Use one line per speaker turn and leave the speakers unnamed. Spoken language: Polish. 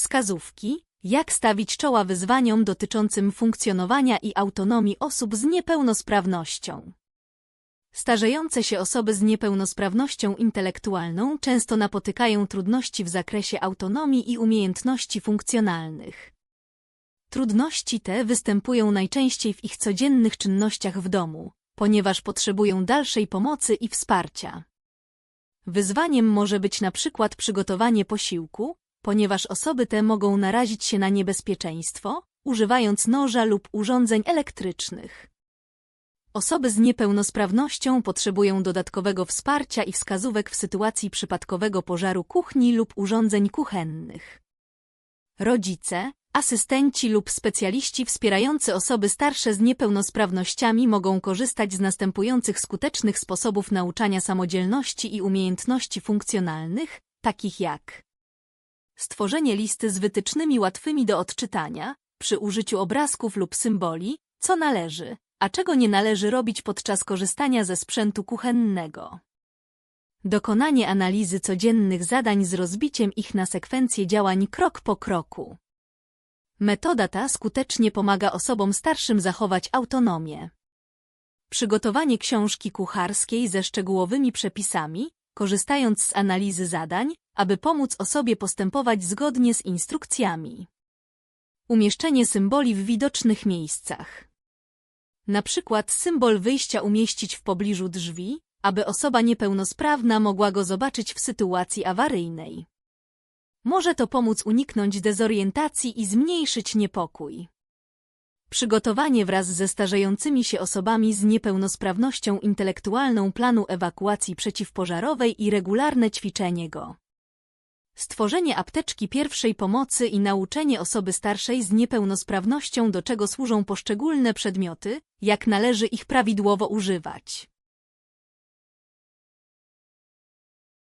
Wskazówki, jak stawić czoła wyzwaniom dotyczącym funkcjonowania i autonomii osób z niepełnosprawnością. Starzejące się osoby z niepełnosprawnością intelektualną często napotykają trudności w zakresie autonomii i umiejętności funkcjonalnych. Trudności te występują najczęściej w ich codziennych czynnościach w domu, ponieważ potrzebują dalszej pomocy i wsparcia. Wyzwaniem może być na przykład przygotowanie posiłku, ponieważ osoby te mogą narazić się na niebezpieczeństwo, używając noża lub urządzeń elektrycznych. Osoby z niepełnosprawnością potrzebują dodatkowego wsparcia i wskazówek w sytuacji przypadkowego pożaru kuchni lub urządzeń kuchennych. Rodzice, asystenci lub specjaliści wspierający osoby starsze z niepełnosprawnościami mogą korzystać z następujących skutecznych sposobów nauczania samodzielności i umiejętności funkcjonalnych, takich jak stworzenie listy z wytycznymi łatwymi do odczytania, przy użyciu obrazków lub symboli, co należy, a czego nie należy robić podczas korzystania ze sprzętu kuchennego. Dokonanie analizy codziennych zadań z rozbiciem ich na sekwencje działań krok po kroku. Metoda ta skutecznie pomaga osobom starszym zachować autonomię. Przygotowanie książki kucharskiej ze szczegółowymi przepisami, korzystając z analizy zadań, aby pomóc osobie postępować zgodnie z instrukcjami. Umieszczenie symboli w widocznych miejscach. Na przykład symbol wyjścia umieścić w pobliżu drzwi, aby osoba niepełnosprawna mogła go zobaczyć w sytuacji awaryjnej. Może to pomóc uniknąć dezorientacji i zmniejszyć niepokój. Przygotowanie wraz ze starzejącymi się osobami z niepełnosprawnością intelektualną planu ewakuacji przeciwpożarowej i regularne ćwiczenie go. Stworzenie apteczki pierwszej pomocy i nauczenie osoby starszej z niepełnosprawnością do czego służą poszczególne przedmioty, jak należy ich prawidłowo używać.